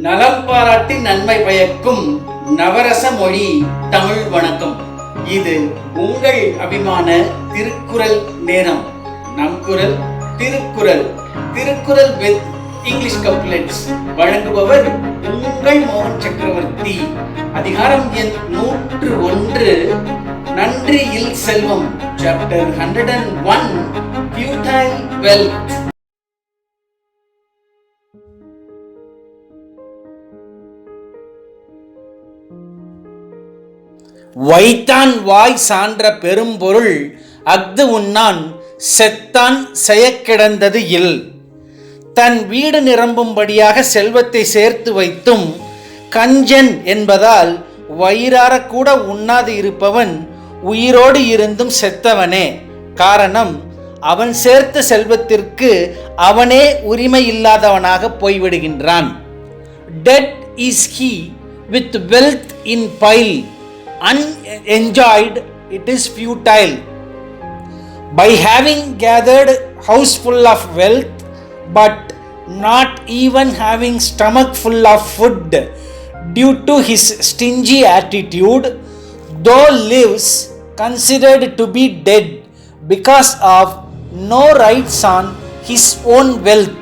நலம் பாராட்டி நன்மை பயக்கும் நவரச மொழி தமிழ் வணக்கம். இது உங்கள் அபிமான திருக்குறள் நேரம். நம் குரல் Thirukkural. Thirukkural with English couplets வழங்குபவர் உங்கள் மோகன் சக்கரவர்த்தி. அதிகாரம் எண் நூற்று ஒன்று. நன்றி இல் செல்வம். Chapter hundred and one futile wealth வைத்தான் வாய் சான்ற பெரும்பொருள் அஃது உண்ணான் செத்தான் செயக்கிடந்தது இல். தன் வீடு நிரம்பும்படியாக செல்வத்தை சேர்த்து வைத்தும் கஞ்சன் என்பதால் வயிறார கூட உண்ணாது இருப்பவன் உயிரோடு இருந்தும் செத்தவனே. காரணம் அவன் சேர்த்த செல்வத்திற்கு அவனே உரிமை இல்லாதவனாக போய்விடுகின்றான். Dead is he with wealth in pile unenjoyed it is futile. By having gathered house full of wealth but not even having stomach full of food due to his stingy attitude though lives considered to be dead because of no rights on his own wealth